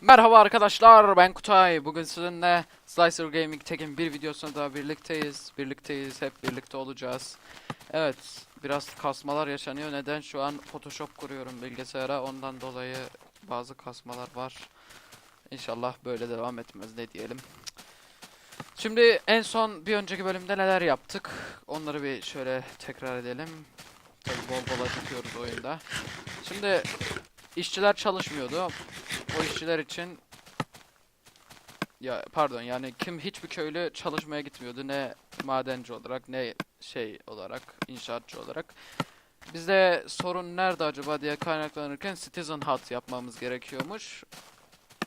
Merhaba arkadaşlar ben Kutay. Bugün sizinle Slicer Gaming Tech'in bir videosunda birlikteyiz. Birlikteyiz, hep birlikte olacağız. Evet, biraz kasmalar yaşanıyor. Neden? Şu an Photoshop kuruyorum bilgisayara. Ondan dolayı bazı kasmalar var. İnşallah böyle devam etmez ne diyelim. Şimdi en son bir önceki bölümde neler yaptık? Onları bir şöyle tekrar edelim. Tabii bol bol acıtıyoruz oyunda. Şimdi işçiler çalışmıyordu. O işçiler için ya pardon yani kim hiçbir köylü çalışmaya gitmiyordu ne madenci olarak ne şey olarak inşaatçı olarak. Bizde sorun nerede acaba diye kaynaklanırken Citizen Hut yapmamız gerekiyormuş.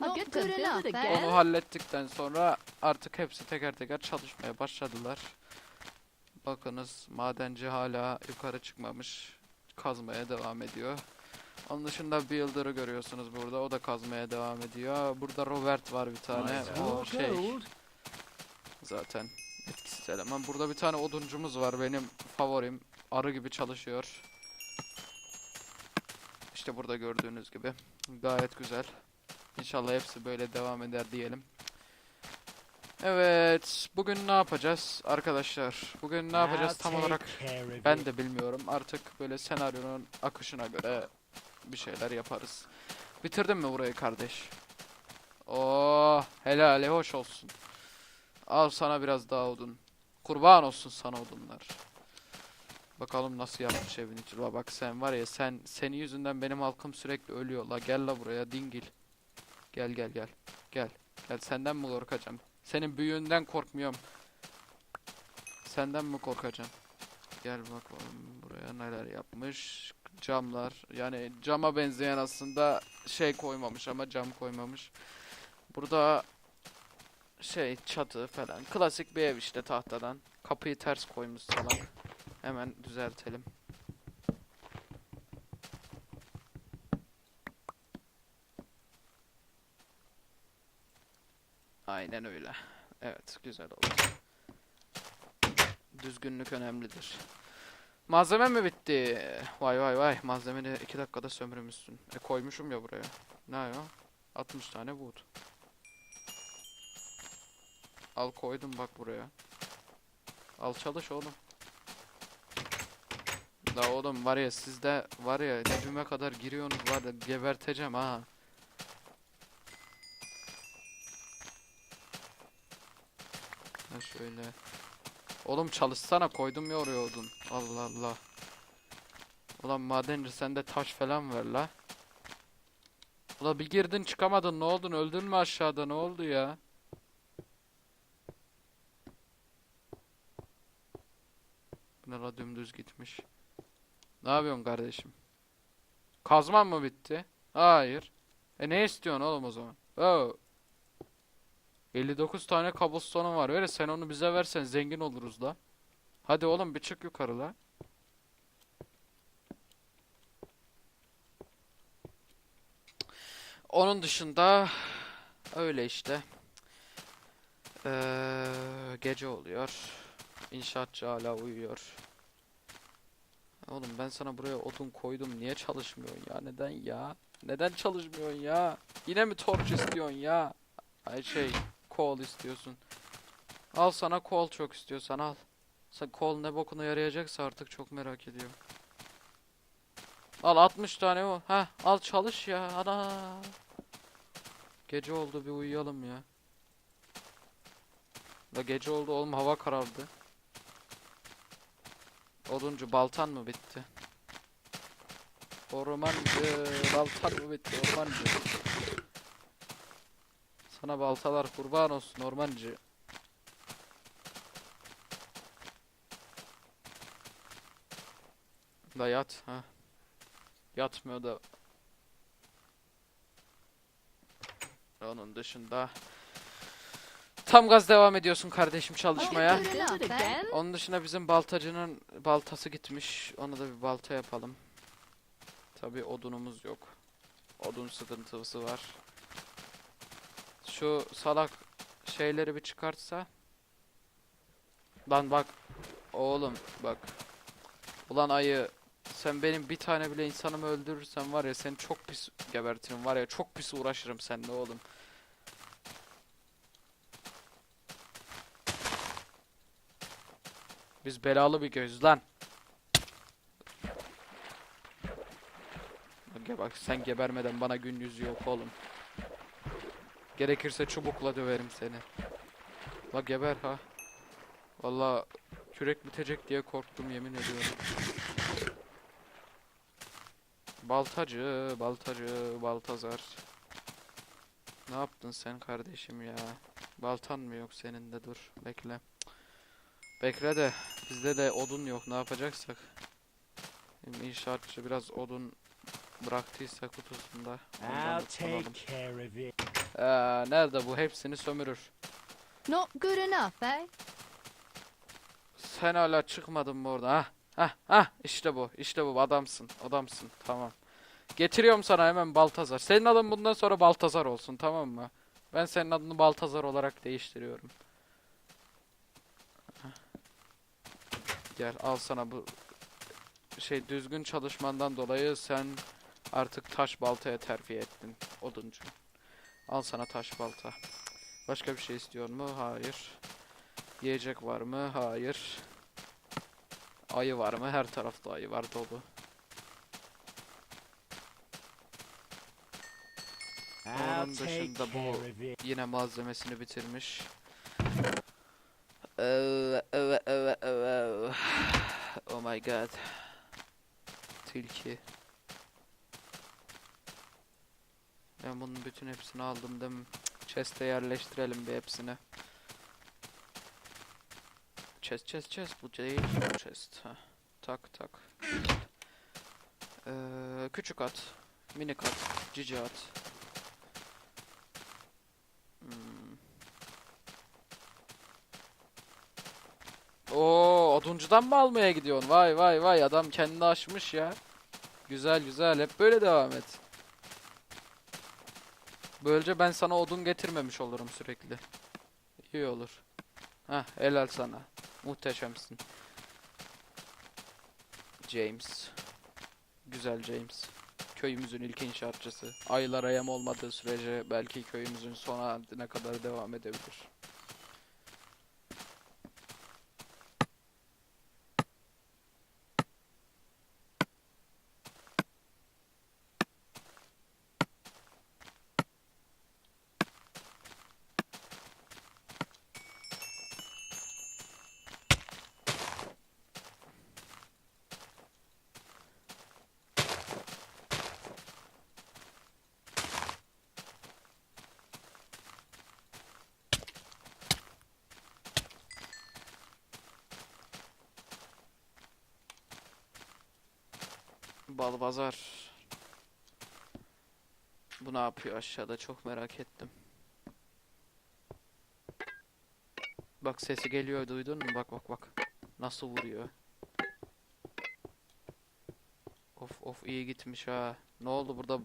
Not good enough, eh? Onu hallettikten sonra artık hepsi teker teker çalışmaya başladılar. Bakınız madenci hala yukarı çıkmamış. Kazmaya devam ediyor. Onun dışında Builder'ı görüyorsunuz burada. O da kazmaya devam ediyor. Burada Robert var bir tane. O şey zaten etkisiz eleman. Burada bir tane oduncumuz var benim favorim. Arı gibi çalışıyor. İşte burada gördüğünüz gibi. Gayet güzel. İnşallah hepsi böyle devam eder diyelim. Evet, bugün ne yapacağız arkadaşlar? Bugün ne yapacağız tam olarak ben de bilmiyorum. Artık böyle senaryonun akışına göre bir şeyler yaparız. Bitirdin mi burayı kardeş? Oo, helali hoş olsun. Al sana biraz daha odun. Kurban olsun sana odunlar. Bakalım nasıl yapmış evin içi. Bak sen var ya sen senin yüzünden benim halkım sürekli ölüyor. La gel la buraya dingil. Gel gel gel. Gel. Gel senden mi korkacağım? Senin büyüğünden korkmuyorum. Senden mi korkacağım? Gel bakalım buraya neler yapmış. Camlar. Yani cama benzeyen aslında şey koymamış ama cam koymamış. Burada şey çatı falan. Klasik bir ev işte tahtadan. Kapıyı ters koymuş salak. Hemen düzeltelim. Aynen öyle. Evet, güzel oldu. Düzgünlük önemlidir. Malzeme mi bitti? Vay vay vay. Malzemeni iki dakikada sömürmüşsün. E koymuşum ya buraya. Ne ya? 60 tane wood. Al koydum bak buraya. Al çalış oğlum. La oğlum var ya sizde var ya dibime kadar giriyorsunuz var ya geberteceğim ha. Ha şöyle. Oğlum çalışsana koydum ya oraya odun. Allah Allah. Ulan madenci sende taş falan ver la. Ulan bir girdin çıkamadın ne oldun öldün mü aşağıda ne oldu ya? Bu dümdüz gitmiş. Ne yapıyorsun kardeşim? Kazman mı bitti? Hayır. E ne istiyorsun oğlum o zaman? Oo. 59 tane cobblestone'um var. Öyle sen onu bize versen zengin oluruz la. Hadi oğlum bir çık yukarı la. Onun dışında öyle işte. Ee, gece oluyor. İnşaatçı hala uyuyor. Oğlum ben sana buraya odun koydum. Niye çalışmıyorsun ya? Neden ya? Neden çalışmıyorsun ya? Yine mi torç istiyorsun ya? Ay şey, kol istiyorsun. Al sana kol çok istiyorsan al. Sen kol ne bokuna yarayacaksa artık çok merak ediyorum. Al 60 tane o. Ha, al çalış ya. Ana. Gece oldu bir uyuyalım ya. Da gece oldu oğlum hava karardı. Oduncu baltan mı bitti? Ormancı baltan mı bitti ormancı? Sana baltalar kurban olsun ormancı. Da yat ha. Yatmıyor da. Onun dışında tam gaz devam ediyorsun kardeşim çalışmaya. Onun dışında bizim baltacının baltası gitmiş. Ona da bir balta yapalım. Tabii odunumuz yok. Odun sıkıntısı var. Şu salak şeyleri bir çıkartsa. Lan bak. Oğlum bak. Ulan ayı Sen benim bir tane bile insanımı öldürürsen var ya seni çok pis gebertirim var ya çok pis uğraşırım seninle oğlum. Biz belalı bir göz lan. Bak, sen gebermeden bana gün yüzü yok oğlum. Gerekirse çubukla döverim seni. La geber ha. Valla kürek bitecek diye korktum yemin ediyorum. Baltacı, baltacı, baltazar. Ne yaptın sen kardeşim ya? Baltan mı yok senin de dur bekle. Bekle de bizde de odun yok ne yapacaksak. Şimdi inşaatçı biraz odun bıraktıysa kutusunda. I'll take care of it. Ee, nerede bu? Hepsini sömürür. Not good enough, eh? Sen hala çıkmadın mı orada? Ha? Ha? Ha? İşte bu. İşte bu. Adamsın. Adamsın. Tamam. Getiriyorum sana hemen Baltazar. Senin adın bundan sonra Baltazar olsun tamam mı? Ben senin adını Baltazar olarak değiştiriyorum. Gel al sana bu şey düzgün çalışmandan dolayı sen artık taş baltaya terfi ettin oduncu. Al sana taş balta. Başka bir şey istiyor mu? Hayır. Yiyecek var mı? Hayır. Ayı var mı? Her tarafta ayı var dolu. Onun dışında bu-. Yine malzemesini bitirmiş. Oh my god. Tilki. Ben bunun bütün hepsini aldım değil mi? Chest'e yerleştirelim bir hepsini. Chest, chest, chest. Bu değil. Chest. Heh. Tak, tak. Ee, küçük at. Minik at. Cici at. Hmm. Oo, oduncudan mı almaya gidiyorsun? Vay vay vay adam kendini aşmış ya. Güzel güzel hep böyle devam et. Böylece ben sana odun getirmemiş olurum sürekli. İyi olur. Heh helal sana. Muhteşemsin. James. Güzel James. Köyümüzün ilk inşaatçısı. Aylara yem olmadığı sürece belki köyümüzün son haline kadar devam edebilir. Balbazar. Bu ne yapıyor aşağıda çok merak ettim. Bak sesi geliyor duydun mu? Bak bak bak. Nasıl vuruyor. Of of iyi gitmiş ha. Ne oldu burada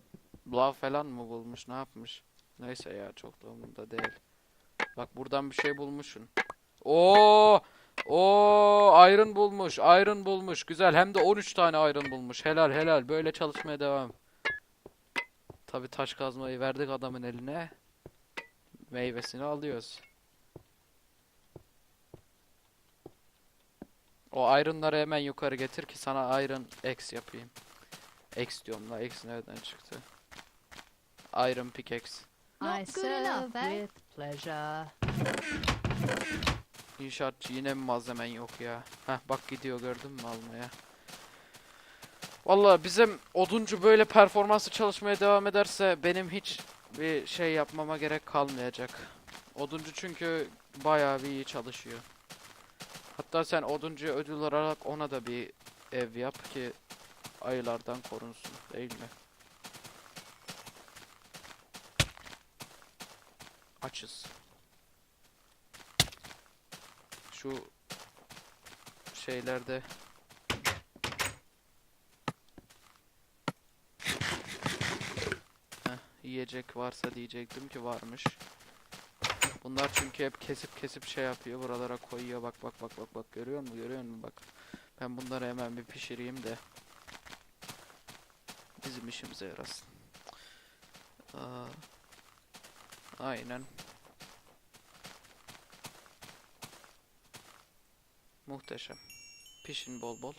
lav falan mı bulmuş ne yapmış? Neyse ya çok da umurumda değil. Bak buradan bir şey bulmuşsun. Oo! Oo, iron bulmuş. Iron bulmuş. Güzel. Hem de 13 tane iron bulmuş. Helal helal. Böyle çalışmaya devam. Tabi taş kazmayı verdik adamın eline. Meyvesini alıyoruz. O iron'ları hemen yukarı getir ki sana iron X yapayım. X diyorum la. X nereden çıktı? Iron pickaxe. I serve eh? with pleasure. İnşaatçı yine mi malzemen yok ya? Heh bak gidiyor gördün mü almaya. Vallahi bizim oduncu böyle performanslı çalışmaya devam ederse benim hiç bir şey yapmama gerek kalmayacak. Oduncu çünkü bayağı bir iyi çalışıyor. Hatta sen oduncuya ödül olarak ona da bir ev yap ki ayılardan korunsun değil mi? Açız. Şu şeylerde Heh, yiyecek varsa diyecektim ki varmış. Bunlar çünkü hep kesip kesip şey yapıyor. Buralara koyuyor. Bak bak bak bak bak görüyor musun? Görüyor musun? Bak. Ben bunları hemen bir pişireyim de. bizim işimize yarasın. Aa, aynen. Muhteşem. Pişin bol bol.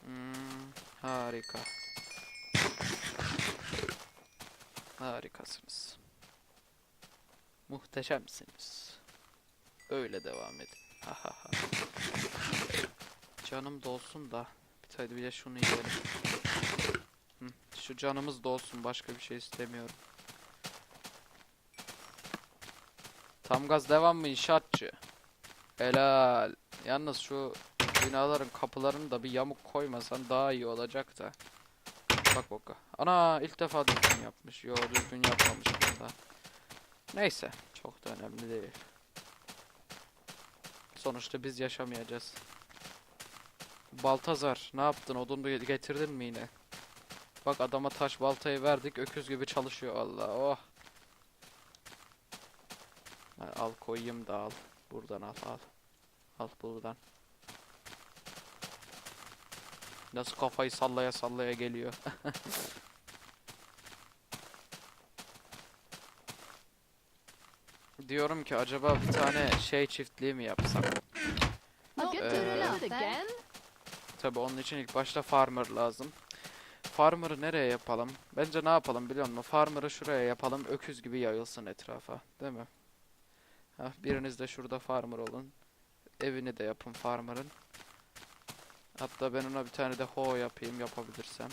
Hmm, harika. Harikasınız. Muhteşemsiniz. Öyle devam edin. Ha. Canım dolsun da. Bir tane bir de şunu yiyelim. Hı, şu canımız dolsun. Başka bir şey istemiyorum. Tam gaz devam mı inşaatçı? Helal. Yalnız şu binaların kapılarını da bir yamuk koymasan daha iyi olacak da. Bak bak. Ana ilk defa düzgün yapmış. Yo düzgün yapmamış bunda. Neyse. Çok da önemli değil. Sonuçta biz yaşamayacağız. Baltazar ne yaptın? Odun getirdin mi yine? Bak adama taş baltayı verdik. Öküz gibi çalışıyor Allah. Oh. Al koyayım da al. Buradan al al. Al buradan. Nasıl kafayı sallaya sallaya geliyor. Diyorum ki acaba bir tane şey çiftliği mi enough, eh? Tabi onun için ilk başta farmer lazım. Farmer'ı nereye yapalım? Bence ne yapalım biliyor musun? Farmer'ı şuraya yapalım. Öküz gibi yayılsın etrafa. Değil mi? Hah, biriniz de şurada farmer olun. Evini de yapın farmer'ın. Hatta ben ona bir tane de ho yapayım yapabilirsem.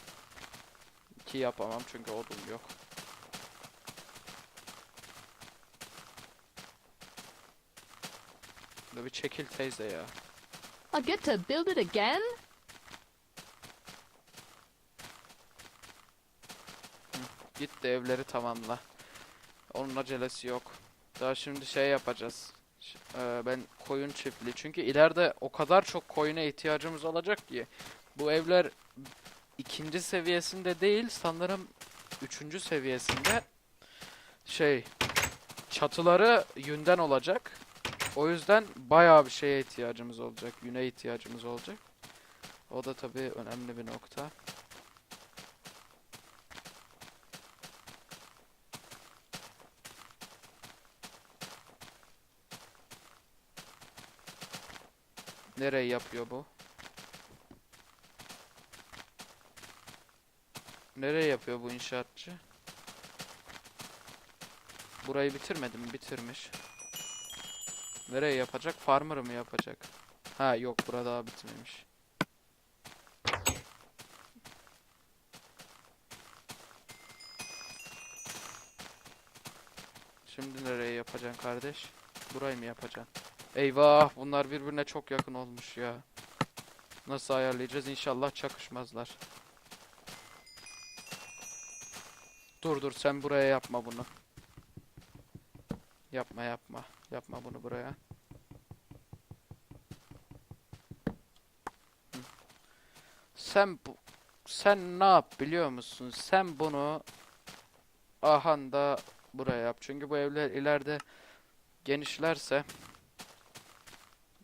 Ki yapamam çünkü odun yok. Böyle bir çekil teyze ya. I get to build it again? Git de evleri tamamla. Onun acelesi yok. Daha şimdi şey yapacağız. Eee, ben koyun çiftliği. Çünkü ileride o kadar çok koyuna ihtiyacımız olacak ki. Bu evler ikinci seviyesinde değil sanırım üçüncü seviyesinde. Şey çatıları yünden olacak. O yüzden bayağı bir şeye ihtiyacımız olacak. Yüne ihtiyacımız olacak. O da tabii önemli bir nokta. Nereye yapıyor bu? Nereye yapıyor bu inşaatçı? Burayı bitirmedi mi? Bitirmiş. Nereye yapacak? Farmer'ı mı yapacak? Ha yok burada daha bitmemiş. Şimdi nereye yapacaksın kardeş? Burayı mı yapacaksın? Eyvah bunlar birbirine çok yakın olmuş ya. Nasıl ayarlayacağız? İnşallah çakışmazlar. Dur dur sen buraya yapma bunu. Yapma yapma. Yapma bunu buraya. Sen bu sen ne yap biliyor musun? Sen bunu ahan da buraya yap. Çünkü bu evler ileride genişlerse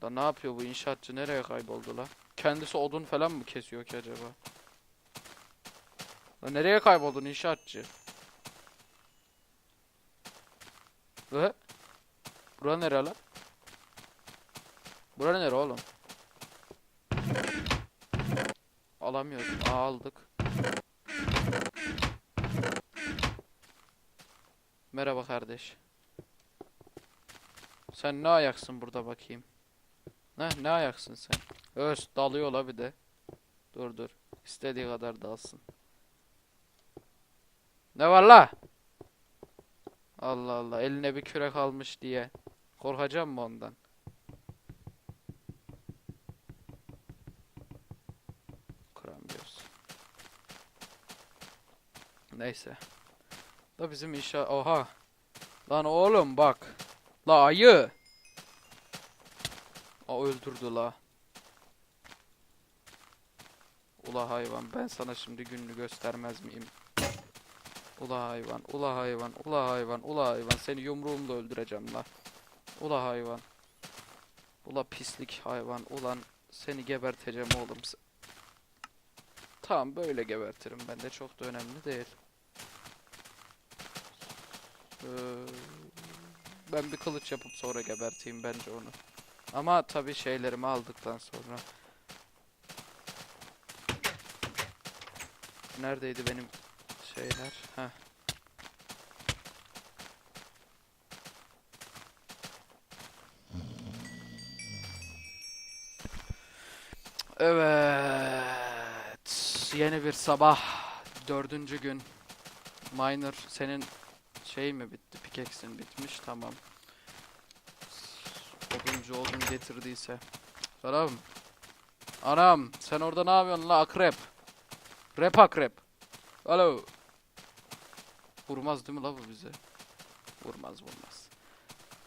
da ne yapıyor bu inşaatçı? Nereye kayboldu la? Kendisi odun falan mı kesiyor ki acaba? La nereye kayboldun inşaatçı? Ve? Bura nere lan? Bura nere oğlum? Alamıyoruz. Aa, aldık. Merhaba kardeş. Sen ne ayaksın burada bakayım? Ne ne ayaksın sen? Öz dalıyor la bir de. Dur dur. İstediği kadar dalsın. Ne var la? Allah Allah eline bir kürek almış diye. Korkacağım mı ondan? Kıramıyoruz. Neyse. Da bizim inşa... Oha. Lan oğlum bak. La ayı. O öldürdü la. Ula hayvan ben sana şimdi gününü göstermez miyim? Ula hayvan, ula hayvan, ula hayvan, ula hayvan seni yumruğumla öldüreceğim la. Ula hayvan. Ula pislik hayvan, ulan seni geberteceğim oğlum. Tamam böyle gebertirim ben de çok da önemli değil. Ee, ben bir kılıç yapıp sonra geberteyim bence onu. Ama tabii şeylerimi aldıktan sonra. Neredeydi benim şeyler? Heh. Evet. Yeni bir sabah. Dördüncü gün. Miner senin şey mi bitti? Pickaxe'in bitmiş. Tamam. Oduncu odun getirdiyse. Anam. Anam. Sen orada ne yapıyorsun la akrep? Rep akrep. Alo. Vurmaz değil mi la bu bize? Vurmaz vurmaz.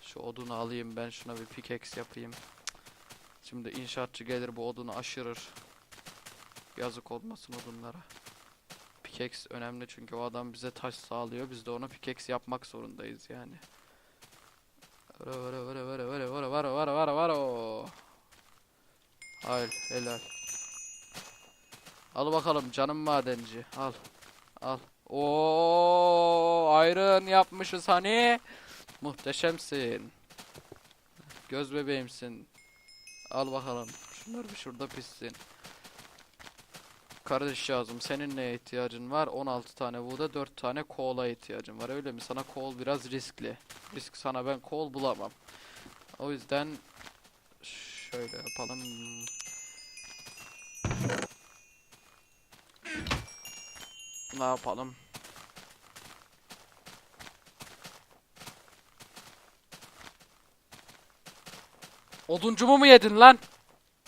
Şu odunu alayım ben şuna bir pickaxe yapayım. Şimdi inşaatçı gelir bu odunu aşırır. Yazık olmasın odunlara. Pickaxe önemli çünkü o adam bize taş sağlıyor. Biz de ona pickaxe yapmak zorundayız yani. Vara vara vara vara vara vara vara vara vara vara o. Hayır helal. Al bakalım canım madenci. Al. Al. Oo, iron yapmışız hani. Muhteşemsin. Göz bebeğimsin. Al bakalım. Şunlar bir şurada pişsin. Kardeşcağızım senin neye ihtiyacın var? 16 tane buğda 4 tane kola ihtiyacın var öyle mi? Sana kol biraz riskli. Risk sana ben kol bulamam. O yüzden şöyle yapalım. Ne yapalım? Oduncumu mu yedin lan?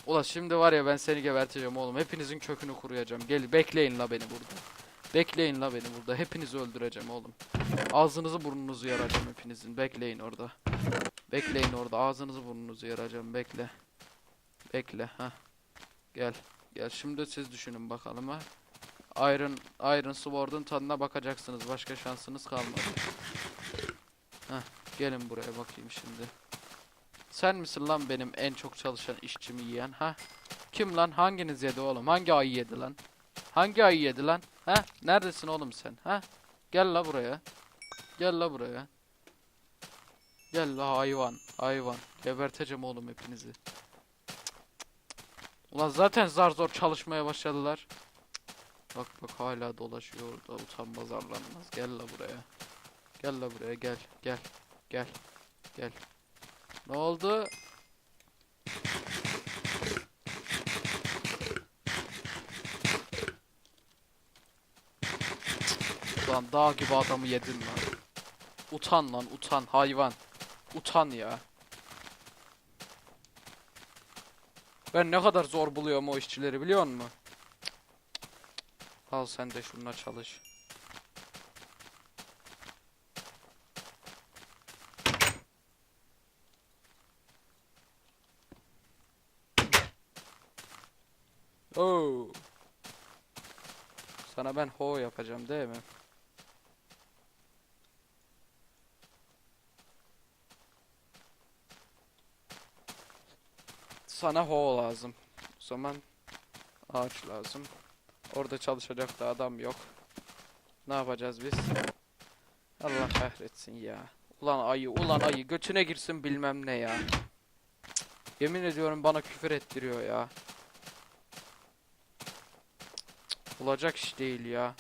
Ula şimdi var ya ben seni geberteceğim oğlum. Hepinizin kökünü kuruyacağım. Gel bekleyin la beni burada. Bekleyin la beni burada. Hepinizi öldüreceğim oğlum. Ağzınızı burnunuzu yaracağım hepinizin. Bekleyin orada. Bekleyin orada. Ağzınızı burnunuzu yaracağım. Bekle. Bekle. ha. Gel. Gel şimdi siz düşünün bakalım ha. Iron Iron Sword'un tadına bakacaksınız. Başka şansınız kalmadı. Heh, gelin buraya bakayım şimdi. Sen misin lan benim en çok çalışan işçimi yiyen ha? Kim lan? Hanginiz yedi oğlum? Hangi ayı yedi lan? Hangi ayı yedi lan? Ha? Neredesin oğlum sen? Ha? Gel la buraya. Gel la buraya. Gel la hayvan. Hayvan. Geberteceğim oğlum hepinizi. Ulan zaten zar zor çalışmaya başladılar. Bak bak hala dolaşıyor orada. Utanmaz arlanmaz. Gel la buraya. Gel la buraya gel. Gel. Gel. Gel. Ne oldu? Lan dağ gibi adamı yedin lan. Utan lan utan hayvan. Utan ya. Ben ne kadar zor buluyorum o işçileri biliyor musun? Al sen de şununla çalış. Oo. Sana ben ho yapacağım değil mi? Sana ho lazım. O zaman ağaç lazım. Orada çalışacak da adam yok. Ne yapacağız biz? Allah kahretsin ya. Ulan ayı, ulan ayı götüne girsin bilmem ne ya. Cık. Yemin ediyorum bana küfür ettiriyor ya. Olacak iş değil ya.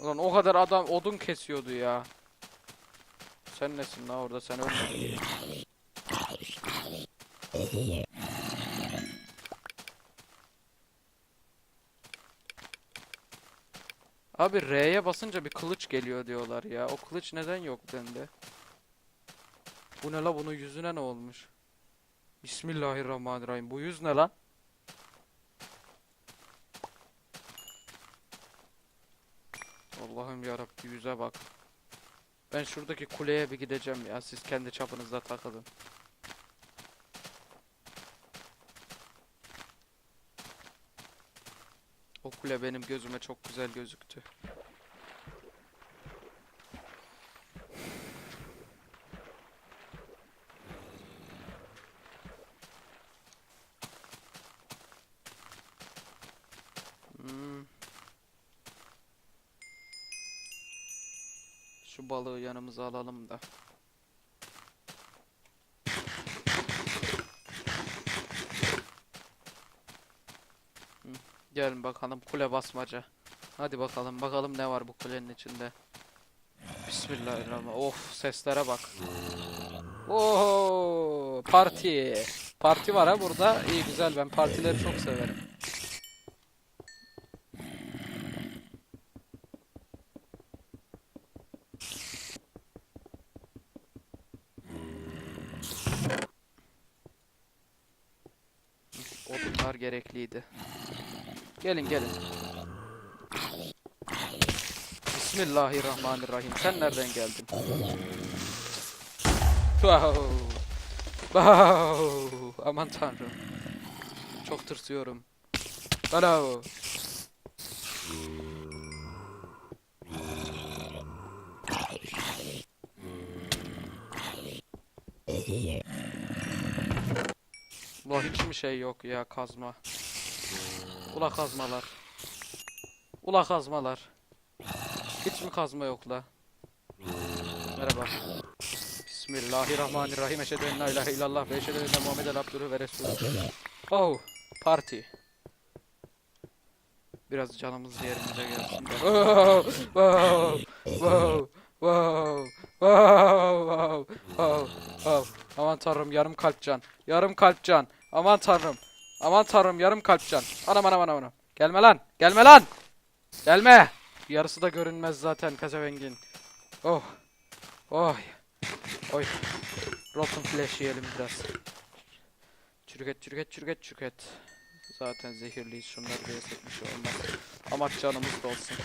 Ulan o kadar adam odun kesiyordu ya. Sen nesin la orada sen. Abi R'ye basınca bir kılıç geliyor diyorlar ya. O kılıç neden yok bende? Bu ne la bunun yüzüne ne olmuş? Bismillahirrahmanirrahim. Bu yüz ne lan? Allah'ım yarabbi yüze bak. Ben şuradaki kuleye bir gideceğim ya. Siz kendi çapınızda takılın. O kule benim gözüme çok güzel gözüktü. Şu balığı yanımıza alalım da. Gelin bakalım kule basmaca. Hadi bakalım bakalım ne var bu kulenin içinde. Bismillahirrahmanirrahim. Of seslere bak. Oho parti. Parti var ha burada. İyi güzel ben partileri çok severim. Odunlar gerekliydi. Gelin gelin. Bismillahirrahmanirrahim. Sen nereden geldin? Wow. Wow. Aman tanrım. Çok tırsıyorum. Bravo. Şey yok ya kazma? Ula kazmalar. Ula kazmalar. Hiç mi kazma yok la? Merhaba. Bismillahirrahmanirrahim. Eşhedü en la ilahe illallah ve eşhedü enne Muhammeden abdühü ve resulü. Oh, parti. Biraz canımız yerimize gelsin. Wow, wow, wow, wow, wow, wow, wow, wow. Aman tanrım yarım kalp can. Yarım kalp can. Aman tanrım. Aman tanrım yarım kalp can. Anam anam anam anam. Gelme lan. Gelme lan. Gelme. Yarısı da görünmez zaten pezevengin. Oh. Oy. Oy. Rotten flesh yiyelim biraz. Çürük et, çürük et, çürük et, çürük et. Zaten zehirliyiz şunları da yesek bir şey olmaz. Amaç canımız da olsun.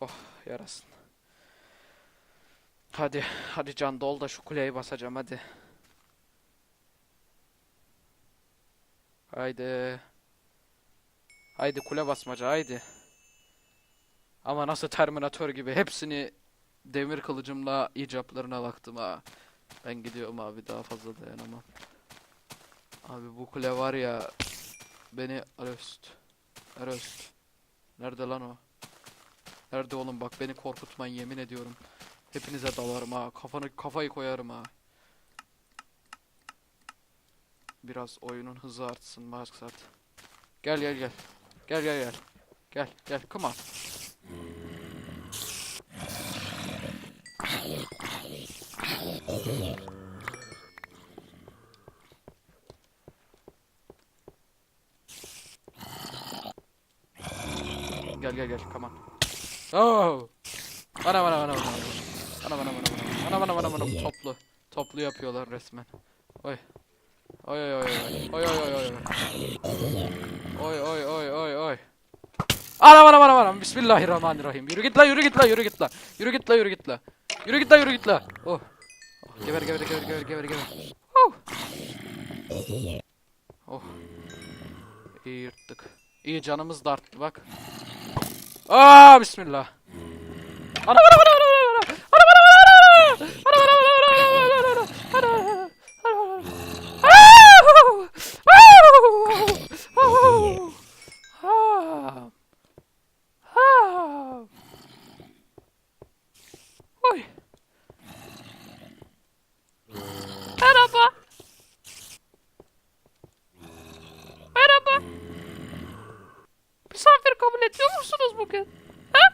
Oh yarasın. Hadi, hadi can dol da şu kuleyi basacağım hadi. Haydi. Haydi kule basmaca haydi. Ama nasıl Terminator gibi hepsini demir kılıcımla icaplarına baktım ha. Ben gidiyorum abi daha fazla dayanamam. Abi bu kule var ya beni Aröst. Aröst. Nerede lan o? Nerede oğlum bak beni korkutmayın yemin ediyorum. Hepinize dalarım ha. Kafanı kafayı koyarım ha. Biraz oyunun hızı artsın maksat. Gel gel gel. Gel gel gel. Gel gel come on. Gel gel gel come on. Oh! Bana bana bana bana. Bana bana bana bana. Bana bana bana bana toplu. Toplu yapıyorlar resmen. Oy. Oy oy oy oy. Oy oy oy oy. Oy oy oy oy oy. Ana bana bana bana. Bismillahirrahmanirrahim. Yürü git la yürü git la yürü git la. Yürü git la yürü git la. Yürü git la yürü git la. Oh. oh. Geber geber geber geber geber geber. Oh. Oh. İyi yırttık. İyi canımız da bak. Aa bismillah. Ana bana bana bana bana. Ana bana bana bana. Ana bana bana bana. Ana bana bana. Oy. Merhaba. Merhaba. Misafir kabul ediyor musunuz bugün? Ha?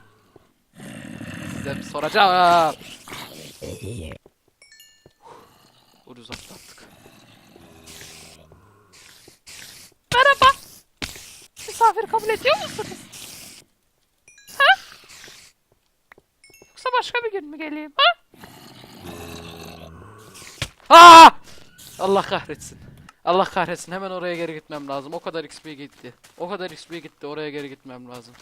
Size bir soracağım. Ucuz atlattık. Merhaba. Misafir kabul ediyor musunuz? Ha? Yoksa başka bir gün mü geleyim ha? Aa! Allah kahretsin. Allah kahretsin. Hemen oraya geri gitmem lazım. O kadar XP gitti. O kadar XP gitti. Oraya geri gitmem lazım.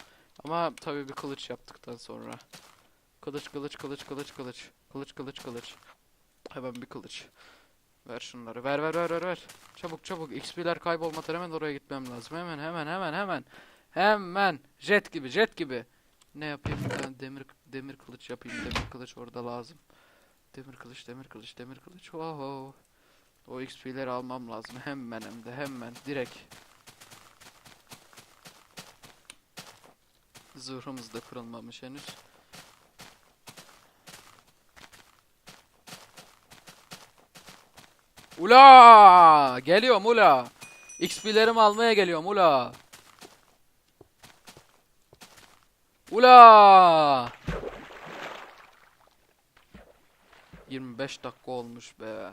Ama tabii bir kılıç yaptıktan sonra. Kılıç kılıç kılıç kılıç kılıç. Kılıç kılıç kılıç. Hemen bir kılıç. Ver şunları. Ver ver ver ver ver. Çabuk çabuk. XP'ler kaybolmadan hemen oraya gitmem lazım. Hemen hemen hemen hemen. Hemen. Jet gibi jet gibi. Ne yapayım? Ben demir demir kılıç yapayım. Demir kılıç orada lazım. Demir kılıç, demir kılıç, demir kılıç. Wow. O XP'leri almam lazım. Hemen hem de hemen. Direkt. Zırhımız da kırılmamış henüz. Ula! Geliyorum ula. XP'lerimi almaya geliyorum ula. Ula! 25 dakika olmuş be.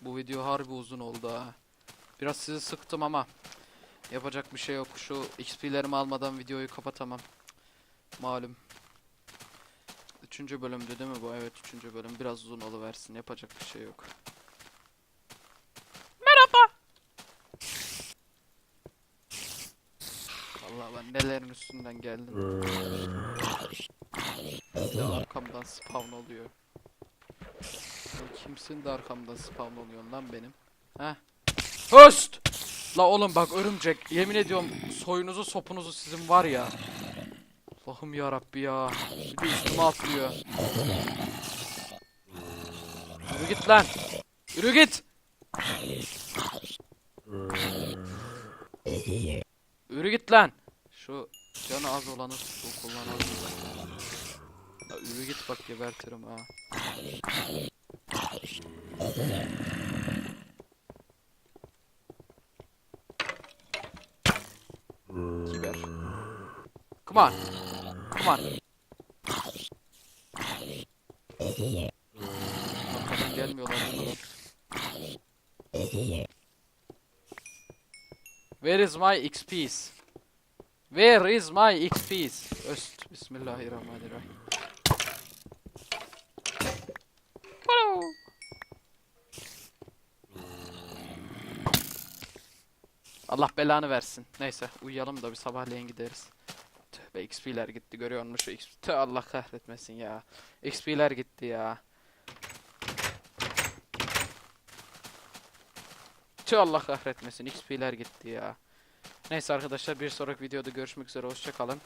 Bu video harbi uzun oldu ha. Biraz sizi sıktım ama yapacak bir şey yok. Şu XP'lerimi almadan videoyu kapatamam. Malum. Üçüncü bölümdü değil mi bu? Evet üçüncü bölüm. Biraz uzun oluversin. Yapacak bir şey yok. Merhaba. Vallahi ben nelerin üstünden geldim. Bir de arkamdan spawn oluyor. Kimsin de arkamdan spawn oluyorsun lan benim? Heh. Höst! La oğlum bak örümcek. Yemin ediyorum soyunuzu sopunuzu sizin var ya. Allah'ım ya Rabbi ya. Bir üstüme atlıyor. Yürü git lan. Yürü git. Yürü git lan. Canı az olanı bu kullanalım. La yürü git bak gebertirim ha. Geber. Come on. Come on. Arkadan gelmiyorlar. Where is my XP's? Where is my XP's? Öst. Bismillahirrahmanirrahim. Hello. Allah belanı versin. Neyse uyuyalım da bir sabahleyin gideriz. Tövbe XP'ler gitti görüyor musun XP? Tüh Allah kahretmesin ya. XP'ler gitti ya. Tüh Allah kahretmesin XP'ler gitti ya. Neyse arkadaşlar bir sonraki videoda görüşmek üzere hoşça kalın.